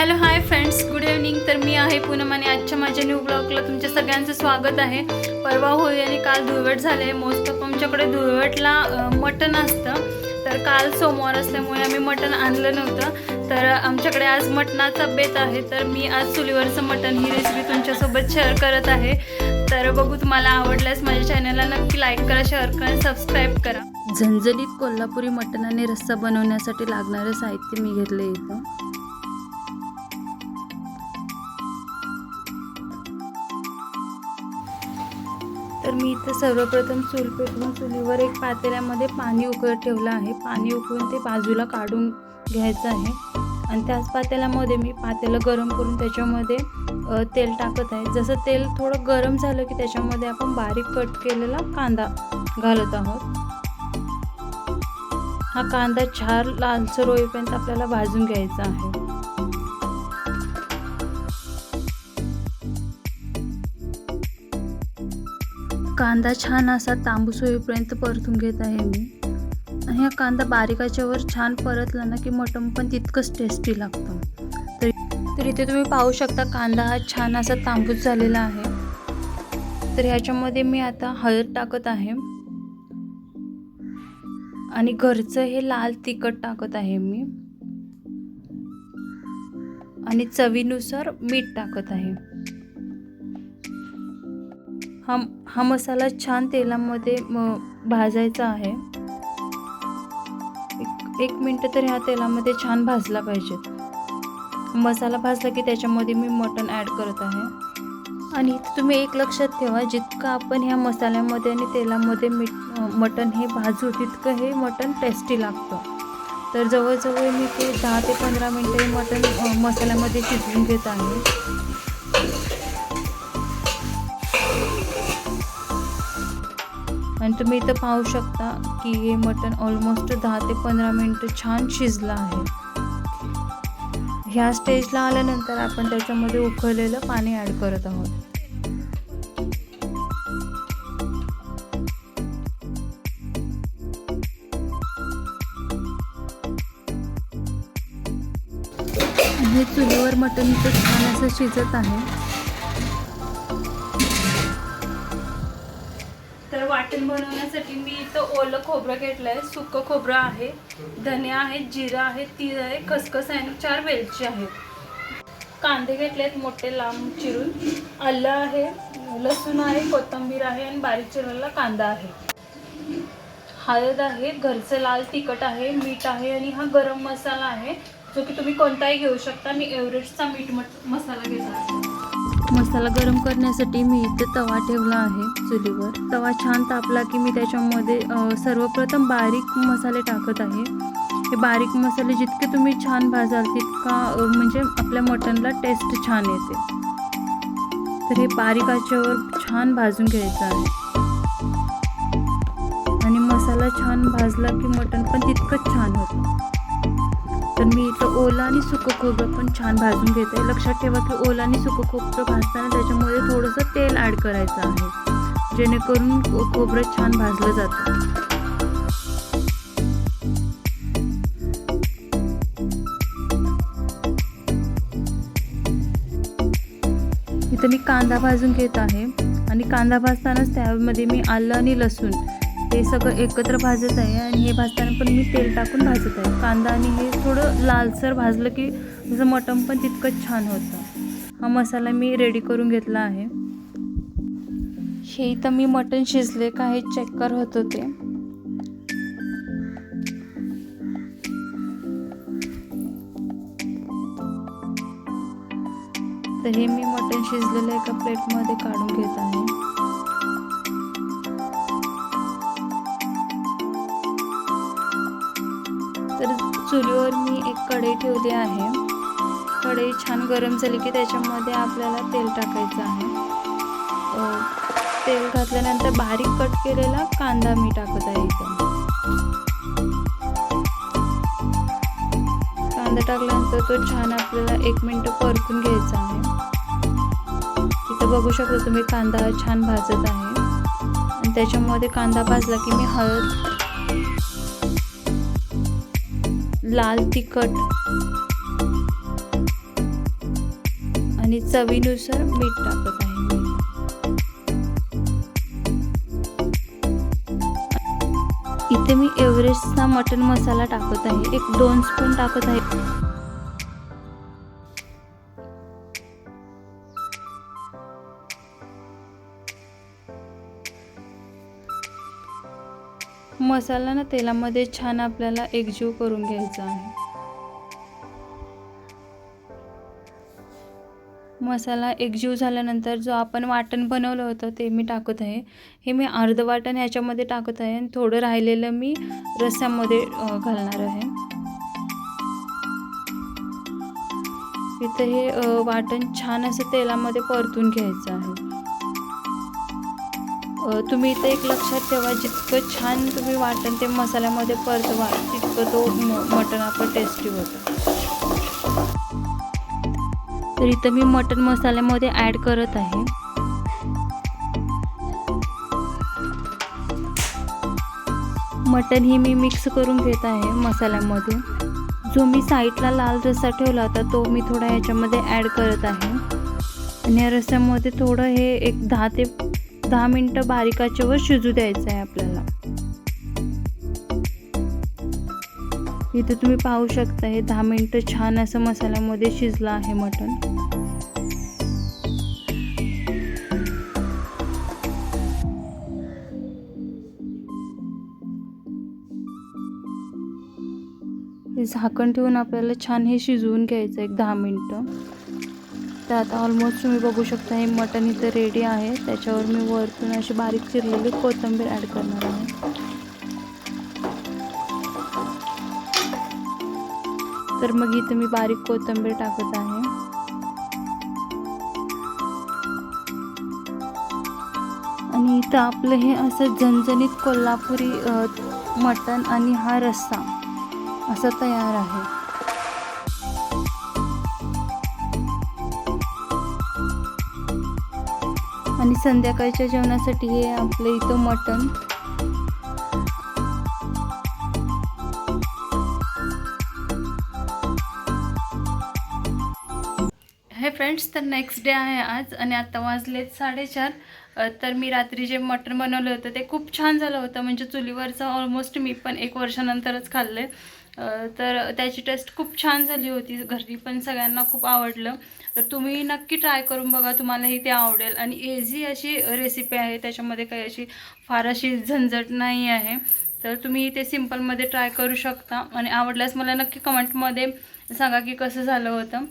Hello hi friends good evening. तर मी आहे पूनम आणि आजच्या माझ्या न्यू ब्लॉगला तुमच्या सगळ्यांचं स्वागत आहे. परवा होळी आणि काल धुळवट झाले मोस्ट ऑफ आमच्याकडे धुळवटला मटण असतं. तर काल सोमवार असल्यामुळे आम्ही मटण आणलं नव्हतं. तर आमच्याकडे आज मटणाचा बेत आहे. तर मी आज चुलीवरचं मटण ही रेसिपी तुमच्यासोबत शेअर करत आहे. तर बघू तुम्हाला आवडल्यास माझ्या चॅनलला नक्की लाईक करा शेअर करा सबस्क्राईब करा. झणझणीत कोल्हापुरी मटणाने आणि रस्सा बनवण्यासाठी लागणारं साहित्य मी घेतलं इथं. तर मी इथं सर्वप्रथम चूल पेटवून चुलीवर एक पातेल्यामध्ये पाणी उकळत ठेवलं आहे. पाणी उकळून ते बाजूला काढून घ्यायचं आहे. आणि त्याच पातेल्यामध्ये मी पातेलं गरम करून त्याच्यामध्ये तेल टाकत आहे. जसं तेल थोडं गरम झालं की त्याच्यामध्ये आपण बारीक कट केलेला कांदा घालत आहोत. हा कांदा छान लालसर होईपर्यंत आपल्याला भाजून घ्यायचा आहे. कांदा छान असा तांबूस होईपर्यंत परतून घेत आहे मी. आणि हा कांदा बारीकाच्यावर छान परतला ना की मटण पण तितकंच टेस्टी लागतं. तर तर इथे तुम्ही पाहू शकता कांदा हा छान असा तांबूस झालेला आहे. तर ह्याच्यामध्ये मी आता हळद टाकत आहे. आणि घरचं हे लाल तिखट टाकत आहे मी. आणि चवीनुसार मीठ टाकत आहे. हा हा मसाला छान तेलामध्ये म, भाजायचा आहे. एक एक मिनटं तर ह्या तेलामध्ये छान भाजला पाहिजेत मसाला भाजला की त्याच्यामध्ये मी मटण ॲड करत आहे. आणि तुम्ही एक लक्षात ठेवा जितकं आपण ह्या मसाल्यामध्ये आणि तेलामध्ये मीठ मटण हे भाजू तितकं हे मटण टेस्टी लागतं. तर जवळजवळ मी ते दहा ते पंधरा मिनटं हे मटण मसाल्यामध्ये शिजवून घेत आहे. आणि तुम्ही इथं पाहू शकता की हे मटण ऑलमोस्ट दहा ते पंधरा मिनटं छान शिजलं आहे. ह्या स्टेजला आल्यानंतर आपण त्याच्यामध्ये उकळलेलं पाणी ॲड करत आहोत. हे चुलीवर मटण इथं छान असं शिजत आहे. वाटण बनवण्यासाठी मी इथं ओलं खोबरं घेतलं आहे सुकं खोबरं आहे धने आहेत जिरं आहे तीळ आहे खसखस आहे आणि चार वेलची आहेत कांदे घेतले आहेत मोठे लांब चिरून. आलं आहे लसूण आहे कोथिंबीर आहे आणि बारीक चिरलेला कांदा आहे. हळद आहे घरचं लाल तिखट आहे मीठ आहे आणि हा गरम मसाला आहे जो की तुम्ही कोणताही घेऊ शकता. मी एव्हरेस्टचा मीठ मट मसाला घेतला मसाला गरम करण्यासाठी मी इथे तवा ठेवला आहे चुलीवर. तवा छान तापला की मी त्याच्यामध्ये सर्वप्रथम बारीक मसाले टाकत आहे. हे बारीक मसाले जितके तुम्ही छान भाजाल तितका म्हणजे आपल्या मटणला टेस्ट छान येते. तर हे बारीक आचेवर छान भाजून घ्यायचं आहे. आणि मसाला छान भाजला की मटण पण तितकंच छान होतं. तर मी इथं ओला आणि सुकं खोबरं पण छान भाजून घेते. लक्षात ठेवा की ओला आणि सुकं खोबरं भाजताना त्याच्यामध्ये थोडंसं तेल ॲड करायचं आहे जेणेकरून खोबरं छान भाजलं जातं. इथं मी कांदा भाजून घेत आहे आणि कांदा भाजतानाच त्यामध्ये मी आलं आणि लसूण हे सगळं एकत्र भाजत आहे आणि हे भाजताना पण मी तेल टाकून भाजत आहे. कांदा आणि हे थोडं लालसर भाजलं की जसं मटण पण तितकंच छान होतं. हा मसाला मी रेडी करून घेतला आहे. हे इथं मी मटण शिजले का हे चेक करत होते तर हे मी मटण शिजलेलं एका प्लेटमध्ये काढून घेत आहे. चुलीवर मी एक कढई ठेवली आहे. कढई छान गरम झाली की त्याच्यामध्ये आपल्याला तेल टाकायचं आहे. तेल घातल्यानंतर बारीक कट केलेला कांदा मी टाकत आहे इथे. कांदा टाकल्यानंतर तो छान आपल्याला एक मिनटं परतून घ्यायचा आहे. इथं बघू शकता तुम्ही कांदा छान भाजत आहे. आणि त्याच्यामध्ये कांदा भाजला की मी हळद लाल तिखट आणि चवीनुसार मीठ टाकत आहे इथे मी एव्हरेस्टचा मटन मसाला टाकत आहे. एक दोन स्पून टाकत आहे. मसाला ना तेलामध्ये छान आपल्याला एकजीव करून घ्यायचा आहे. मसाला एकजीव झाल्यानंतर जो आपण वाटण बनवलं होतं ते मी टाकत आहे. हे मी अर्ध वाटण ह्याच्यामध्ये टाकत आहे आणि थोडं राहिलेलं मी रस्स्यामध्ये घालणार आहे. इथं हे वाटण छान असं तेलामध्ये परतून घ्यायचं आहे. तुम्ही इथं एक लक्षात ठेवा जितकं छान तुम्ही वाटण ते मसाल्यामध्ये परतवा तितकं तो मटण आपलं टेस्टी होतं. तर इथं मी मटण मसाल्यामध्ये ॲड करत आहे. मटण ही मी मिक्स करून घेत आहे मसाल्यामध्ये. जो मी साईडला लाल रस्सा ठेवला होता तो मी थोडा ह्याच्यामध्ये ॲड करत आहे. आणि या रस्स्यामध्ये थोडं हे एक दहा ते दहा मिनटं बारीकाच्यावर शिजू द्यायचं आहे आपल्याला. इथे तुम्ही पाहू शकता हे दहा मिनटं छान असं मसाल्यामध्ये शिजलं आहे मटण. हे झाकण ठेवून आपल्याला छान हे शिजवून घ्यायचं एक दहा मिनटं. तर आता ऑलमोस्ट तुम्ही बघू शकता हे मटण इथं रेडी आहे. त्याच्यावर मी वरतून अशी बारीक चिरलेली कोथिंबीर ॲड करणार आहे. तर मग इथं मी बारीक कोथिंबीर टाकत आहे. आणि इथं आपलं हे असं झणझणीत कोल्हापुरी मटण आणि हा रस्सा असा तयार आहे. आणि संध्याकाळच्या जेवणासाठी हे आपलं इथं मटण. हे फ्रेंड्स तर नेक्स्ट डे आहे आज आणि आता वाजलेत साडेचार. तर मी रात्री जे मटण बनवलं होतं ते खूप छान झालं होतं. म्हणजे चुलीवरचं ऑलमोस्ट मी पण एक वर्षानंतरच खाल्लं तर त्याची टेस्ट खूप छान झाली होती. घरी पण सगळ्यांना खूप आवडलं. तर तुम्ही नक्की ट्राय करून बघा. तुम्हालाही ते आवडेल. आणि एझी अशी रेसिपी आहे. त्याच्यामध्ये काही अशी फार अशी झंझट नाही आहे. तर तुम्ही ते सिम्पलमध्ये ट्राय करू शकता. आणि आवडल्यास मला नक्की कमेंटमध्ये सांगा की कसं झालं होतं.